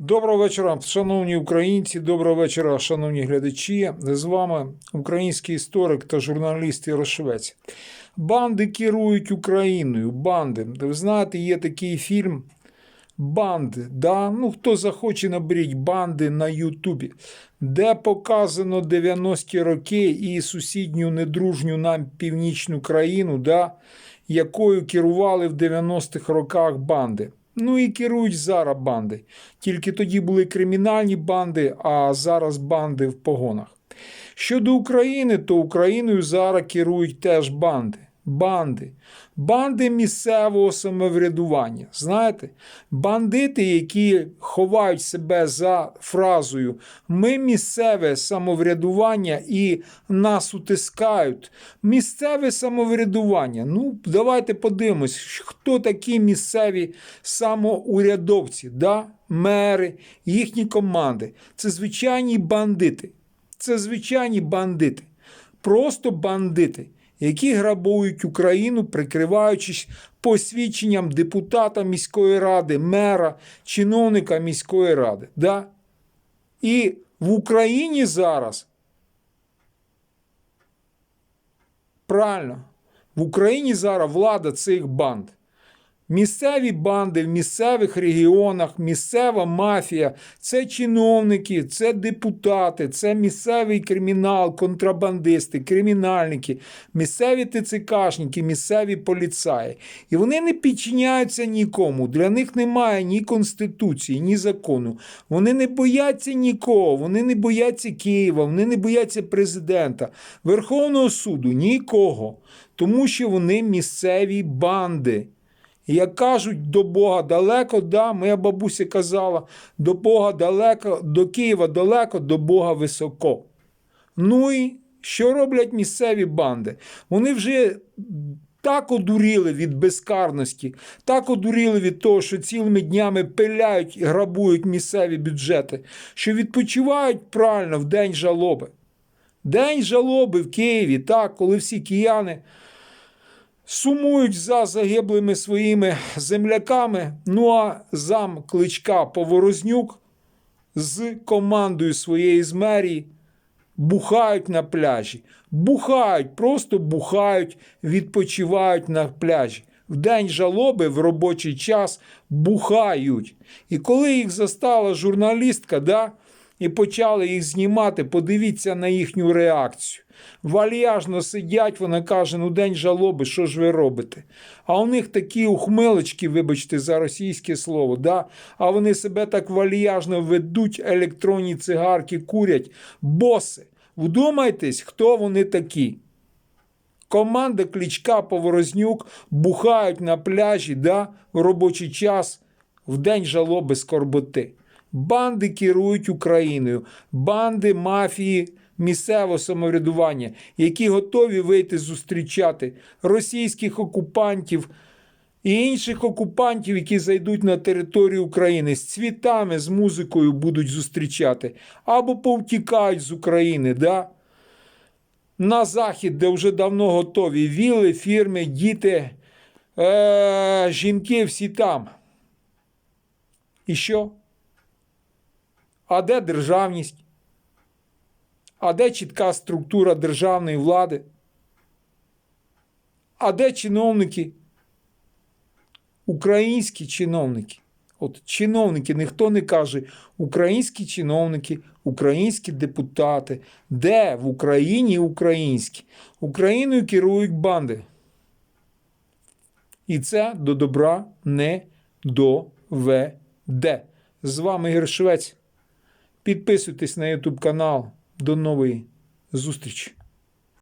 Доброго вечора, шановні українці, доброго вечора, шановні глядачі. З вами український історик та журналіст Ярошевець. Банди керують Україною. Банди. Ви знаєте, є такий фільм Банди. Да? Ну, хто захоче, наберіть банди на Ютубі, де показано 90-ті роки і сусідню недружню нам північну країну, да? якою керували в 90-х роках банди. Ну і керують зараз банди. Тільки тоді були кримінальні банди, а зараз банди в погонах. Щодо України, то Україною зараз керують теж банди. Банди. Банди місцевого самоврядування. Знаєте, бандити, які ховають себе за фразою Ми місцеве самоврядування і нас утискають. Місцеве самоврядування. Ну, давайте подивимось, хто такі місцеві самоурядовці, да? мери, їхні команди. Це звичайні бандити. Це звичайні бандити. Просто бандити які грабують Україну, прикриваючись посвідченням депутата міської ради, мера, чиновника міської ради. Да? І в Україні зараз правильно, в Україні зараз влада цих банд. Місцеві банди в місцевих регіонах, місцева мафія це чиновники, це депутати, це місцевий кримінал, контрабандисти, кримінальники, місцеві ТЦКшники, місцеві поліцаї. І вони не підчиняються нікому. Для них немає ні конституції, ні закону. Вони не бояться нікого, вони не бояться Києва, вони не бояться президента, Верховного суду, нікого. Тому що вони місцеві банди. Як кажуть, до Бога далеко, да, моя бабуся казала, до Бога далеко, до Києва далеко, до Бога високо. Ну і що роблять місцеві банди? Вони вже так одуріли від безкарності, так одуріли від того, що цілими днями пиляють і грабують місцеві бюджети, що відпочивають правильно в день жалоби. День жалоби в Києві, так, коли всі кияни сумують за загиблими своїми земляками. Ну а зам кличка Поворознюк з командою своєї з мерії бухають на пляжі. Бухають, просто бухають, відпочивають на пляжі. В день жалоби в робочий час бухають. І коли їх застала журналістка, да, і почали їх знімати, подивіться на їхню реакцію. Вальяжно сидять, вона каже, ну день жалоби, що ж ви робите? А у них такі ухмилочки, вибачте, за російське слово, да? а вони себе так вальяжно ведуть, електронні цигарки курять, боси. Вдумайтесь, хто вони такі. Команда Клічка Поворознюк бухають на пляжі да, в робочий час в день жалоби скорботи. Банди керують Україною, банди мафії місцевого самоврядування, які готові вийти зустрічати російських окупантів і інших окупантів, які зайдуть на територію України з цвітами, з музикою будуть зустрічати, або повтікають з України. да? На захід, де вже давно готові віли, фірми, діти, е- жінки всі там. І що? А де державність? А де чітка структура державної влади? А де чиновники? Українські чиновники. От чиновники, ніхто не каже, українські чиновники, українські депутати. Де в Україні українські? Україною керують банди. І це до добра не доведе. З вами Ігор Швець. Підписуйтесь на YouTube канал. До нової зустрічі!